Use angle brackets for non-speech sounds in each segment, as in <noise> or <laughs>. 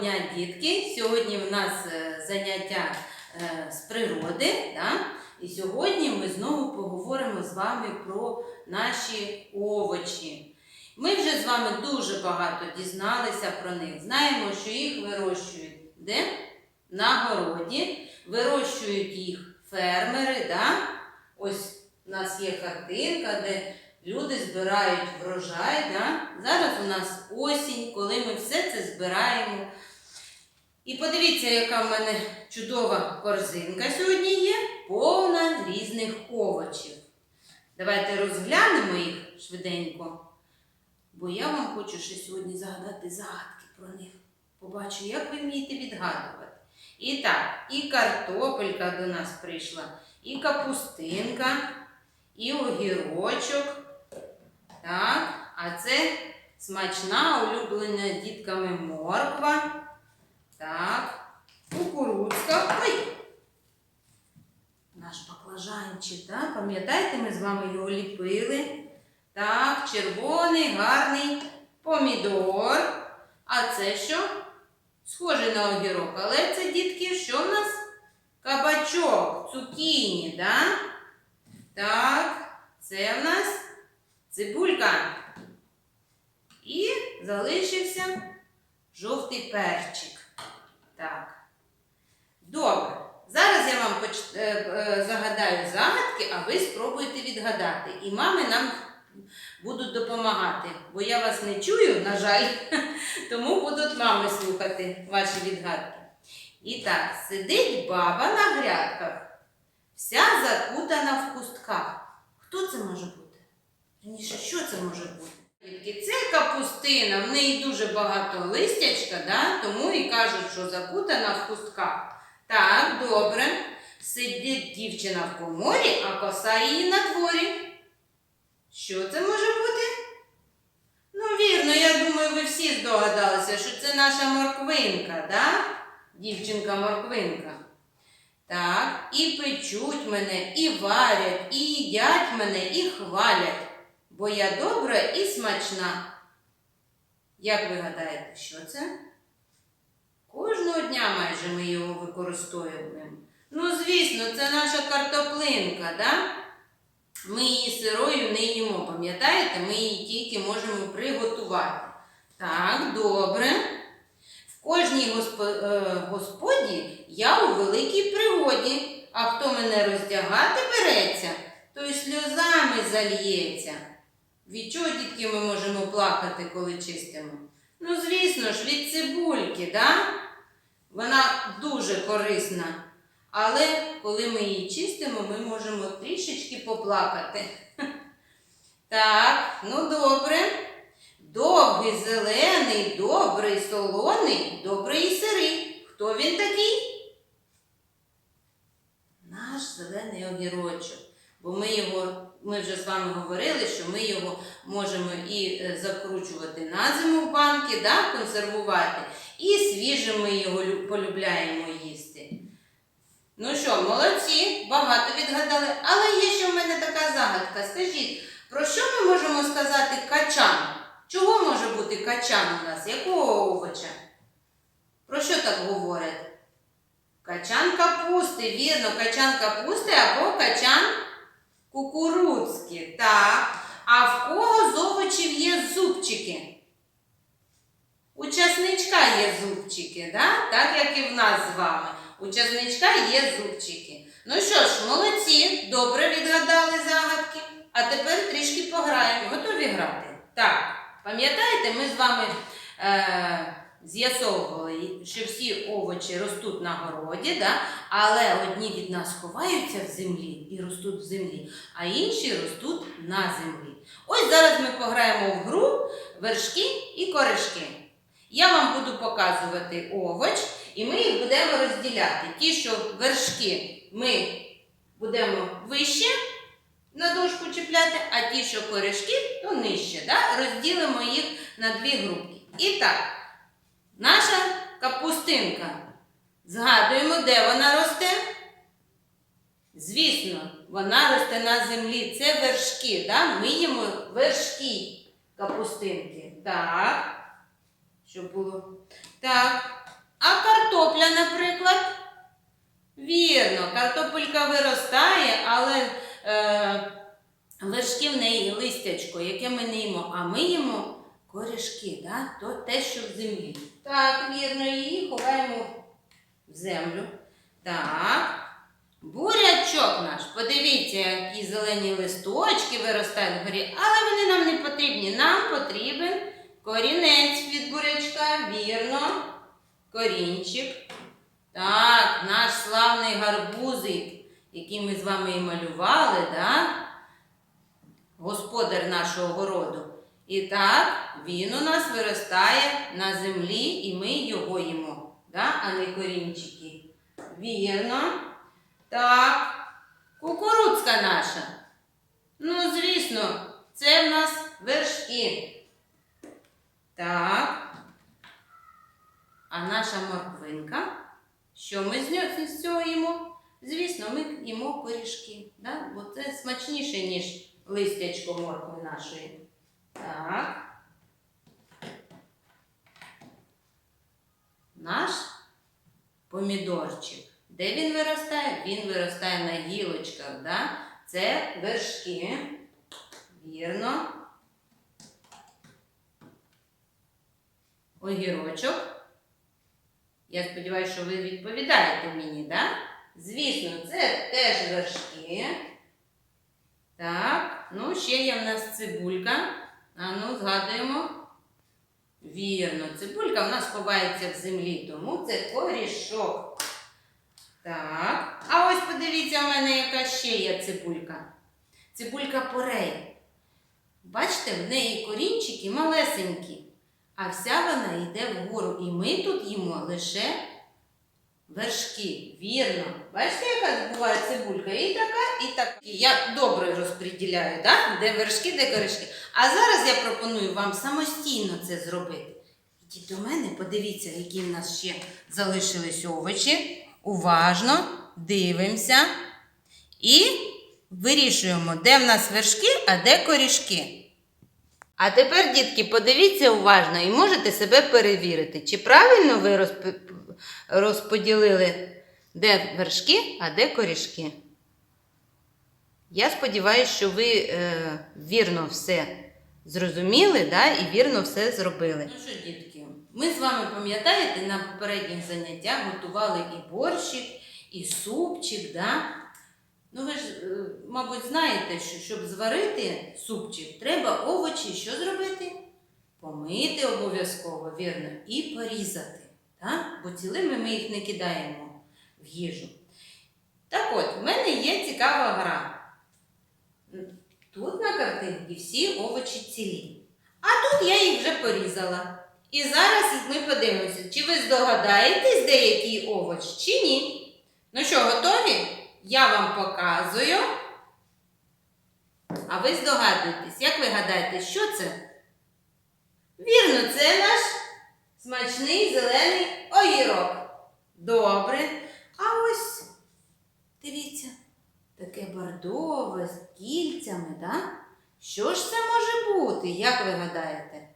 дня, дітки! Сьогодні в нас е, заняття е, з природи. Да? І сьогодні ми знову поговоримо з вами про наші овочі. Ми вже з вами дуже багато дізналися про них. Знаємо, що їх вирощують де? На городі, вирощують їх фермери. Да? Ось у нас є картинка, де люди збирають врожай. Да? Зараз у нас осінь, коли ми все це збираємо. І подивіться, яка в мене чудова корзинка сьогодні є, повна різних овочів. Давайте розглянемо їх швиденько, бо я вам хочу ще сьогодні загадати загадки про них. Побачу, як ви вмієте відгадувати. І так, і картопелька до нас прийшла, і капустинка, і огірочок. Так, а це смачна, улюблена дітками морква. Так, кукурудзка. Ой! Наш баклажанчик, так? Пам'ятаєте, ми з вами його ліпили? Так, червоний, гарний помідор. А це що? Схоже на огірок, але це дітки, що в нас? Кабачок, цукіні, так? Так, це в нас цибулька. І залишився жовтий перчик. Так. Добре. Зараз я вам е, е, загадаю загадки, а ви спробуйте відгадати. І мами нам будуть допомагати, бо я вас не чую, на жаль, <laughs> тому будуть мами слухати ваші відгадки. І так, сидить баба на грядках, вся закутана в хустках. Хто це може бути? Раніше, що це може бути? Це капустина, в неї дуже багато листячка, да? тому і кажуть, що закутана в хустках. Так, добре. Сидить дівчина в коморі, а коса її на дворі. Що це може бути? Ну, вірно, я думаю, ви всі здогадалися, що це наша морквинка, да? Дівчинка морквинка. Так, і печуть мене, і варять, і їдять мене, і хвалять, бо я добра і смачна. Як ви гадаєте, що це? Кожного дня майже ми його використовуємо. Ну, звісно, це наша картоплинка, да? Ми її сирою не їмо, пам'ятаєте? Ми її тільки можемо приготувати. Так, добре. В кожній госпо- е, господі я у великій пригоді, а хто мене роздягати береться, той сльозами зальється. Від чого, дітки, ми можемо плакати, коли чистимо? Ну, звісно ж, від цибульки, да? Вона дуже корисна. Але коли ми її чистимо, ми можемо трішечки поплакати. <laughs> Так, ну добре. Довгий, зелений, добрий, солоний, добрий і сирий. Хто він такий? Наш зелений огірочок. Бо ми його, ми вже з вами говорили, що ми його можемо і е, закручувати на зиму в банки, да, консервувати, і свіжим ми його полюбляємо їсти. Ну що, молодці, багато відгадали. Але є ще в мене така загадка. Скажіть, про що ми можемо сказати качан? Чого може бути качан у нас? Якого овоча? Про що так говорять? Качан капусти, вірно, качан капусти або качан кукурудзки. Так. А в кого з овочів є зубчики? У часничка є зубчики, да? так як і в нас з вами. У часничка є зубчики. Ну що ж, молодці, добре відгадали загадки. А тепер трішки пограємо. Готові грати? Так, пам'ятаєте, ми з вами е, з'ясовували, що всі овочі ростуть на городі, да? але одні від нас ховаються в землі і ростуть в землі, а інші ростуть на землі. Ось зараз ми пограємо в гру вершки і корешки. Я вам буду показувати овоч, і ми їх будемо розділяти. Ті, що вершки ми будемо вище на дошку чіпляти, а ті, що корешки, то нижче. Да? Розділимо їх на дві групки. І так, наша капустинка. Згадуємо, де вона росте. Звісно, вона росте на землі. Це вершки. Да? Ми їмо вершки капустинки. Так. Щоб було. Так. А картопля, наприклад. Вірно, картопелька виростає, але е, вершки в неї листячко, яке ми не їмо, а ми їмо корішки, да? то те, що в землі. Так, вірно, її ховаємо в землю. Так. Бурячок наш, подивіться, які зелені листочки виростають вгорі, але вони нам не потрібні. Нам потрібен корінець від бурячка, вірно, корінчик. Так, наш славний гарбузик, який ми з вами і малювали, да? господар нашого городу. І так, він у нас виростає на землі, і ми його їмо, да? а не корінчики. Вірно. Так, кукурудзка наша. Ну, звісно, це в нас вершки. Так. А наша морквинка, що ми з нього їмо? Звісно, ми їмо корішки, да? бо це смачніше, ніж листячко моркви нашої. Так. Наш помідорчик. Де він виростає? Він виростає на гілочках, да? Це вершки. Вірно. Огірочок. Я сподіваюся, що ви відповідаєте мені, да? Звісно, це теж вершки. Так, ну ще є в нас цибулька. А ну, згадуємо. Вірно, цибулька в нас ховається в землі, тому це корішок. Так. А ось подивіться, у мене яка ще є цибулька. Цибулька порей. Бачите, в неї корінчики малесенькі, а вся вона йде вгору. І ми тут їмо лише вершки. Вірно. Бачите, яка буває цибулька? І така, і така. Я добре розподіляю, да? де вершки, де корішки. А зараз я пропоную вам самостійно це зробити. Ідіть до мене, подивіться, які в нас ще залишились овочі. Уважно дивимося і вирішуємо, де в нас вершки, а де корішки. А тепер, дітки, подивіться уважно і можете себе перевірити, чи правильно ви розп- розподілили, де вершки, а де корішки. Я сподіваюся, що ви е, вірно все зрозуміли да, і вірно все зробили. Ну що, дітки, ми з вами пам'ятаєте, на попередніх заняттях готували і борщик, і супчик. Да? Ну, ви ж, е, мабуть, знаєте, що щоб зварити супчик, треба овочі що зробити? Помити обов'язково, вірно, і порізати. Так? Бо цілими ми їх не кидаємо в їжу. Так от, в мене є цікава гра. Тут на картинці всі овочі цілі. А тут я їх вже порізала. І зараз ми подивимося, чи ви здогадаєтесь, де який овоч, чи ні. Ну що, готові? Я вам показую. А ви здогадуєтесь, як ви гадаєте, що це? Вірно, це наш смачний зелений огірок. Добре. А ось, дивіться, таке бордове з кільцями, да? Що ж це може бути, як ви гадаєте?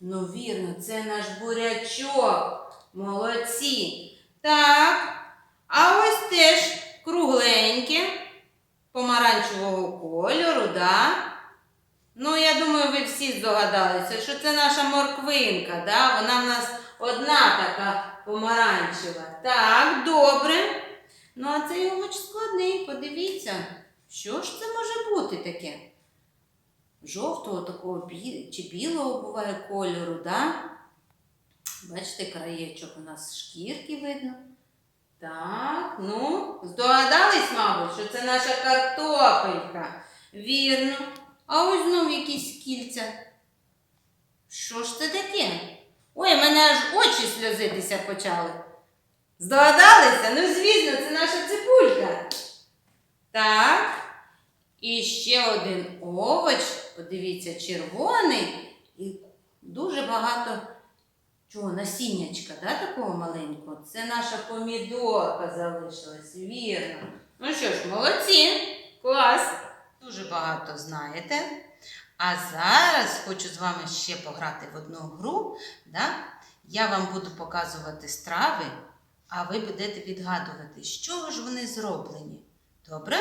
Ну, вірно, це наш бурячок. Молодці. Так. А ось теж кругленьке, помаранчевого кольору, да? Ну, я думаю, ви всі здогадалися, що це наша морквинка, да? Вона в нас одна така помаранчева. Так, добре. Ну, а цей овоч складний, подивіться, що ж це може бути таке? Жовтого такого чи білого буває кольору, да? Бачите, краєчок у нас шкірки видно. Так, ну, здогадались, мабуть, що це наша картопелька. Вірно. А ось знов якісь кільця. Що ж це таке? Ой, мене аж очі сльозитися почали. Здогадалися? Ну, звісно, це наша цибулька. Так. І ще один овоч, подивіться, червоний і дуже багато чого, насіннячка, да, такого маленького. Це наша помідорка залишилась, вірно. Ну що ж, молодці, клас. Дуже багато знаєте. А зараз хочу з вами ще пограти в одну гру. Да? Я вам буду показувати страви, а ви будете відгадувати, з чого ж вони зроблені. Добре?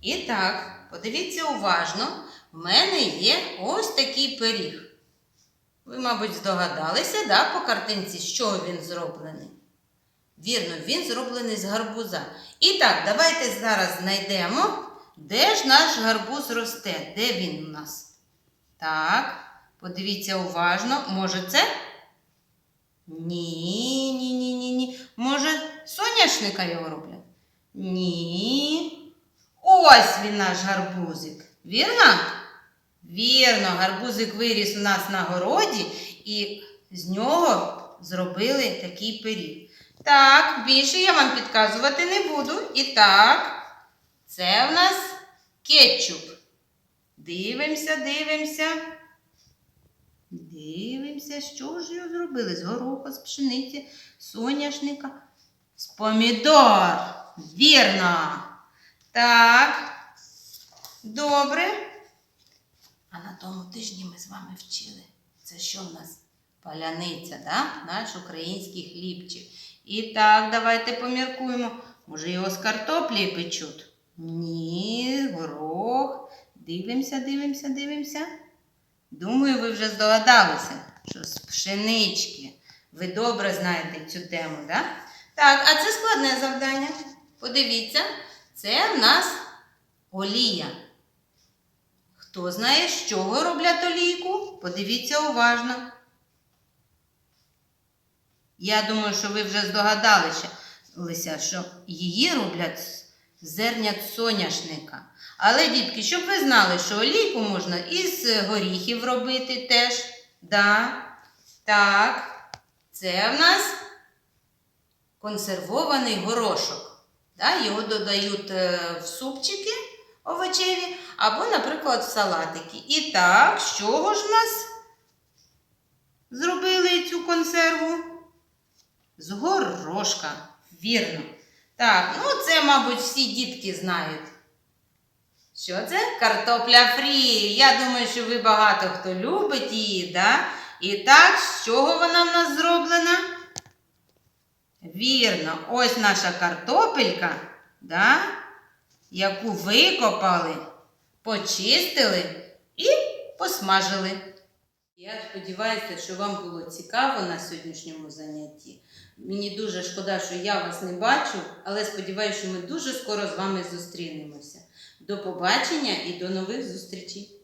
І так, подивіться уважно, в мене є ось такий пиріг. Ви, мабуть, здогадалися, да, по картинці, з чого він зроблений. Вірно, він зроблений з гарбуза. І так, давайте зараз знайдемо, де ж наш гарбуз росте, де він у нас. Так, подивіться уважно. Може це? Ні, ні, ні, ні, ні. Може, соняшника його роблять? Ні. Ось він наш гарбузик. Вірно? Вірно, гарбузик виріс у нас на городі, і з нього зробили такий пиріг. Так, більше я вам підказувати не буду. І так, це в нас кетчуп. Дивимося, дивимося. Дивимося, що ж його зробили? З гороху, з пшениці, соняшника, з помідор. Вірно. Так. Добре. А на тому тижні ми з вами вчили. Це що в нас? Паляниця, да? наш український хлібчик. І так, давайте поміркуємо. Може, його з картоплі печуть? Ні, горох. Дивимося, дивимося, дивимося. Думаю, ви вже здогадалися, що з пшенички. Ви добре знаєте цю тему, да? Так, а це складне завдання. Подивіться, це в нас олія. Хто знає, з чого роблять олійку? Подивіться уважно. Я думаю, що ви вже здогадалися, що її роблять зернят соняшника. Але, дітки, щоб ви знали, що олійку можна із горіхів робити теж. Да. Так, це в нас консервований горошок. Да? Його додають е, в супчики овочеві або, наприклад, в салатики. І так, з чого ж в нас зробили цю консерву? З горошка. Вірно. Так, ну це, мабуть, всі дітки знають. Що це? Картопля фрі. Я думаю, що ви багато хто любить її, да? І так, з чого вона в нас зроблена? Вірно, ось наша картопелька, да? яку викопали, почистили і посмажили. Я сподіваюся, що вам було цікаво на сьогоднішньому занятті. Мені дуже шкода, що я вас не бачу, але сподіваюся, що ми дуже скоро з вами зустрінемося. До побачення і до нових зустрічей!